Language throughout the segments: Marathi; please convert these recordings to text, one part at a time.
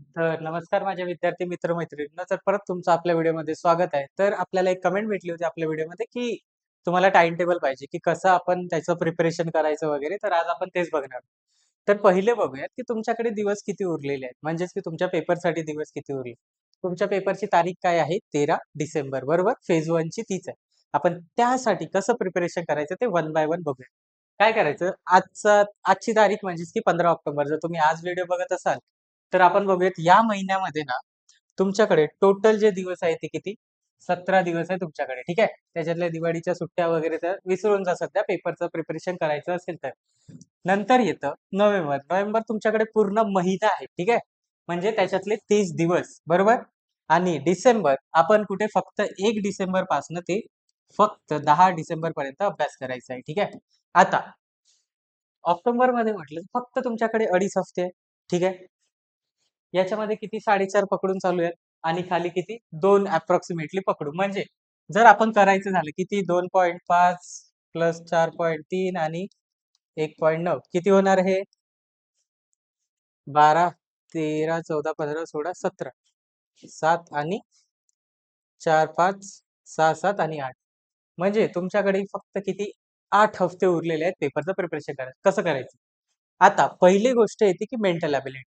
तर नमस्कार माझ्या विद्यार्थी मित्र मैत्रिणींना तर परत तुमचं आपल्या व्हिडिओमध्ये स्वागत आहे. तर आपल्याला एक कमेंट भेटली होती आपल्या व्हिडिओमध्ये की तुम्हाला टाइम टेबल पाहिजे की कसं आपण त्याचं प्रिपरेशन करायचं वगैरे तर आज आपण तेच बघणार. तर पहिले बघूयात की तुमच्याकडे दिवस किती उरलेले आहेत? म्हणजेच की तुमच्या पेपरसाठी दिवस किती उरले? तुमच्या पेपरची तारीख काय आहे? तेरा डिसेंबर बरोबर? फेज ची तीच आहे. आपण त्यासाठी कसं प्रिपरेशन करायचं ते वन बाय वन बघूया काय करायचं? आजचा आजची तारीख म्हणजेच की पंधरा ऑक्टोबर. जर तुम्ही आज व्हिडिओ बघत असाल तर आपण बघूयात या महिन्यामध्ये ना तुमच्याकडे टोटल जे दिवस आहे ते किती? सतरा दिवस आहे तुमच्याकडे ठीक आहे? त्याच्यातल्या दिवाळीच्या सुट्ट्या वगैरे तर विसरून जा सध्या पेपरचं प्रिपरेशन करायचं असेल तर. नंतर येतं नोव्हेंबर. नोव्हेंबर तुमच्याकडे पूर्ण महिना आहे ठीक आहे? म्हणजे त्याच्यातले तीस दिवस बरोबर? आणि डिसेंबर आपण कुठे फक्त एक डिसेंबरपासून ते फक्त दहा डिसेंबर पर्यंत अभ्यास करायचा आहे ठीक आहे? आता ऑक्टोबरमध्ये म्हटलं फक्त तुमच्याकडे अडीच हफ्ते ठीक आहे? याच्यामध्ये किती साडेचार पकडून चालू आहेत आणि खाली किती? दोन अप्रॉक्सिमेटली पकडू. म्हणजे जर आपण करायचं झालं किती? दोन पॉईंट पाच प्लस चार पॉईंट तीन आणि एक पॉईंट नऊ. किती होणार हे? बारा तेरा चौदा पंधरा सोळा सतरा. सात आणि चार पाच सहा सात आणि आठ. म्हणजे तुमच्याकडे फक्त किती? आठ हफ्ते उरलेले आहेत पेपरचं प्रिपरेशन करायचं. कसं करायचं? आता पहिली गोष्ट येते की मेंटल अबिलिटी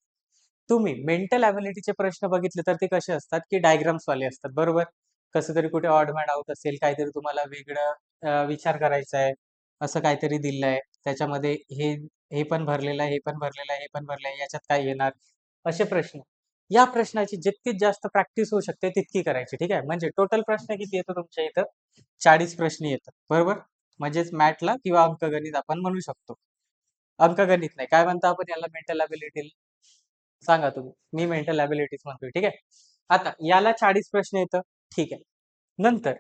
तुम्ही मेंटल ॲबिलिटीचे प्रश्न बघितले तर ते कसे असतात? की डायग्राम्स वाले असतात बरोबर? कसं तरी कुठे ऑडमॅन आउट असेल काहीतरी तुम्हाला वेगळं विचार करायचा आहे असं काहीतरी दिलं आहे. त्याच्यामध्ये हे हे पण भरलेलं आहे हे पण भरलेलं आहे हे पण भरलं आहे याच्यात काय येणार? असे प्रश्न. या प्रश्नाची जितकी जास्त प्रॅक्टिस होऊ शकते तितकी करायची ठीक आहे? म्हणजे टोटल प्रश्न किती येतो तुमच्या इथं? चाळीस प्रश्न येतात बरोबर? म्हणजेच मॅथला किंवा अंकगणित आपण म्हणू शकतो. अंकगणित नाही. काय म्हणतो आपण याला? मेंटल अबिलिटी सांगा तुम्ही. मी मेंटल अबिलिटीज म्हणतोय ठीक आहे? आता याला चाळीस प्रश्न येतं ठीक आहे. नंतर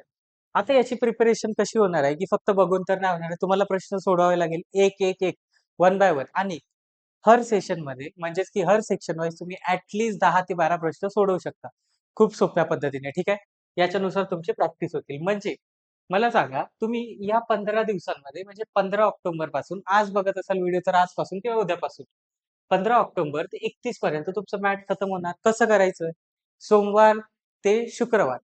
आता याची प्रिपरेशन कशी होणार आहे की फक्त बघून तर नाही होणार आहे तुम्हाला प्रश्न सोडवावे लागेल. एक एक एक वन बाय वन आणि हर सेशनमध्ये म्हणजेच की हर सेक्शन वाईज तुम्ही ऍटलीस्ट दहा ते बारा प्रश्न सोडवू शकता. खूप सोप्या पद्धतीने ठीक आहे? याच्यानुसार तुमची प्रॅक्टिस होतील. म्हणजे मला सांगा तुम्ही या पंधरा दिवसांमध्ये म्हणजे पंधरा ऑक्टोबरपासून आज बघत असाल व्हिडिओ तर आजपासून किंवा उद्यापासून पंधरा ऑक्टोबर ते एकतीस पर्यंत तुमचं मॅट खतम होणार. कसं करायचं? सोमवार ते शुक्रवार.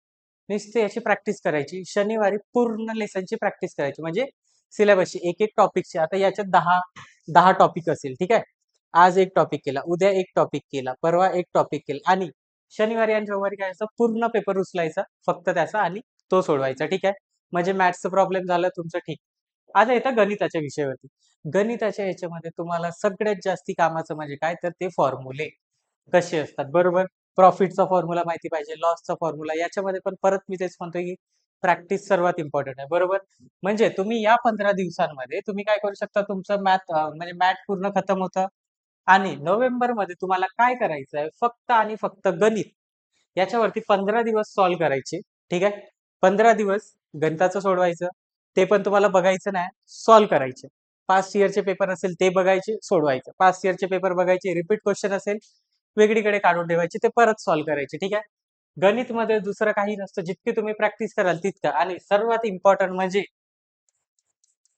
नुसते याची प्रॅक्टिस करायची. शनिवारी पूर्ण लेसनची प्रॅक्टिस करायची. म्हणजे सिलेबसची एक एक टॉपिकची आता याच्यात दहा दहा टॉपिक असेल. ठीक आहे? आज एक टॉपिक केला. उद्या एक टॉपिक केला. परवा एक टॉपिक केला. आणि शनिवारी आणि रविवारी काय असं पूर्ण पेपर उचलायचा. फक्त त्याचा आणि तो सोडवायचा. ठीक आहे? म्हणजे मॅथ्सचं प्रॉब्लेम झालं. तुमचं ठीक. आता येतं गणिताच्या विषयावरती. गणिताच्या याच्यामध्ये तुम्हाला सगळ्यात जास्ती कामाचं म्हणजे काय? तर ते फॉर्म्युले कसे असतात? बरोबर? प्रॉफिटचा फॉर्म्युला माहिती पाहिजे लॉसचा फॉर्म्युला याच्यामध्ये पण परत मी तेच म्हणतोय की प्रॅक्टिस सर्वात इम्पॉर्टंट आहे. बरोबर? म्हणजे तुम्ही या पंधरा दिवसांमध्ये तुम्ही काय करू शकता? तुमचं मॅथ म्हणजे मॅथ पूर्ण खतम होतं. आणि नोव्हेंबरमध्ये तुम्हाला काय करायचं आहे फक्त आणि फक्त गणित. याच्यावरती पंधरा दिवस सॉल्व्ह करायचे. ठीक आहे? पंधरा दिवस गणिताचं सोडवायचं. ते पण तुम्हाला बघायचं नाही सॉल्व्ह करायचे. पास्ट इयरचे पेपर असेल ते बघायचे सोडवायचे. पास्ट इयरचे पेपर बघायचे रिपीट क्वेश्चन असेल वेगळीकडे काढून ठेवायचे ते परत सॉल्व्ह करायचे ठीक आहे? गणित मध्ये दुसरं काही नसतं जितकी तुम्ही प्रॅक्टिस कराल तितकं. आणि सर्वात इम्पॉर्टंट म्हणजे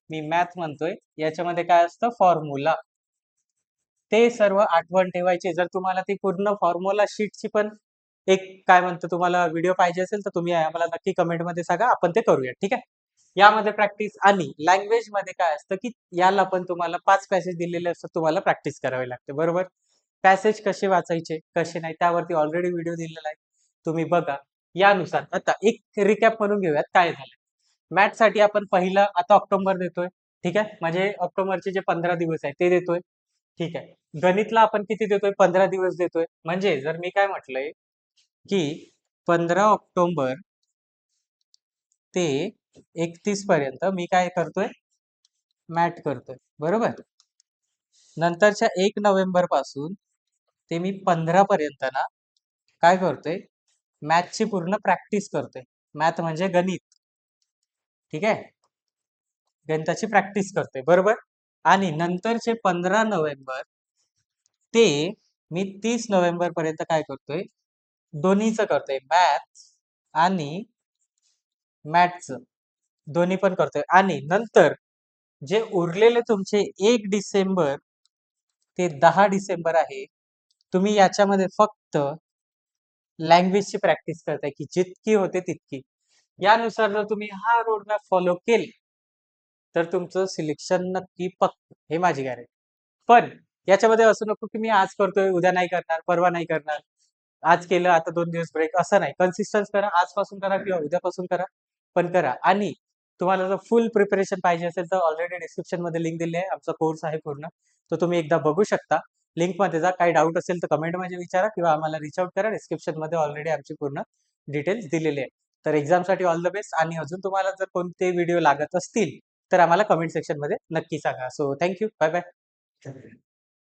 मी मॅथ म्हणतोय याच्यामध्ये काय असतं? फॉर्म्युला ते सर्व आठवण ठेवायचे. जर तुम्हाला ती पूर्ण फॉर्म्युला शीटची पण एक काय म्हणतो तुम्हाला व्हिडिओ पाहिजे असेल तर तुम्ही आम्हाला नक्की कमेंटमध्ये सांगा आपण ते करूया ठीक आहे? यामध्ये प्रॅक्टिस आणि लँग्वेजमध्ये काय असतं की याला पण तुम्हाला पाच पॅसेज दिलेले असतात तुम्हाला प्रॅक्टिस करावी लागते. बरोबर? पॅसेज कसे वाचायचे कसे नाही त्यावरती ऑलरेडी व्हिडिओ दिलेला आहे. तुम्ही बघा. यानुसार आता एक रिकॅप म्हणून घेऊयात काय झालं? मॅथसाठी आपण पहिला आता ऑक्टोबर देतोय. ठीक आहे? म्हणजे ऑक्टोबरचे जे पंधरा दिवस आहे ते देतोय. ठीक आहे? गणितला आपण किती देतोय? पंधरा दिवस देतोय. म्हणजे जर मी काय म्हटलंय की पंधरा ऑक्टोबर ते एकतीस पर्यंत मी काय करतोय? मॅट करतोय. बरोबर? नंतरच्या एक नोव्हेंबरपासून ते मी पंधरा पर्यंत ना काय करतोय? मॅथची पूर्ण प्रॅक्टिस करतोय. मॅथ म्हणजे गणित. ठीक आहे? गणिताची प्रॅक्टिस करतोय. बरोबर? आणि नंतरचे पंधरा नोव्हेंबर ते मी तीस नोव्हेंबर पर्यंत काय करतोय? दोन्हीचं करतोय. मॅथ आणि मॅथचं. दोन्ही पण करतोय. आणि नंतर जे उरलेले तुमचे एक डिसेंबर ते दहा डिसेंबर आहे तुम्ही याच्यामध्ये फक्त लँग्वेजची प्रॅक्टिस करताय की जितकी होते तितकी. यानुसार जर तुम्ही हा रोडमॅप फॉलो केले तर तुमचं सिलेक्शन नक्की पक्क हे माझी गॅरंटी पण याच्यामध्ये असं नको की मी आज करतोय उद्या नाही करणार परवा नाही करणार आज केलं आता दोन दिवस ब्रेक असं नाही. कन्सिस्टन्स करा आजपासून करा किंवा उद्यापासून करा पण करा. आणि तुम्हाला जर फुल प्रिपरेशन पाहिजे असेल तर ऑलरेडी डिस्क्रिप्शनमध्ये लिंक दिली आहे. आमचा कोर्स आहे पूर्ण. तो तुम्ही एकदा बघू शकता. लिंकमध्ये जा काही डाऊट असेल तर कमेंटमध्ये विचारा किंवा आम्हाला रिच आउट करा. डिस्क्रिप्शनमध्ये ऑलरेडी आमची पूर्ण डिटेल्स दिलेले आहे तर एक्झामसाठी ऑल द बेस्ट आणि अजून तुम्हाला जर कोणते व्हिडिओ लागत असतील तर आम्हाला कमेंट सेक्शनमध्ये नक्की सांगा. So thank you bye bye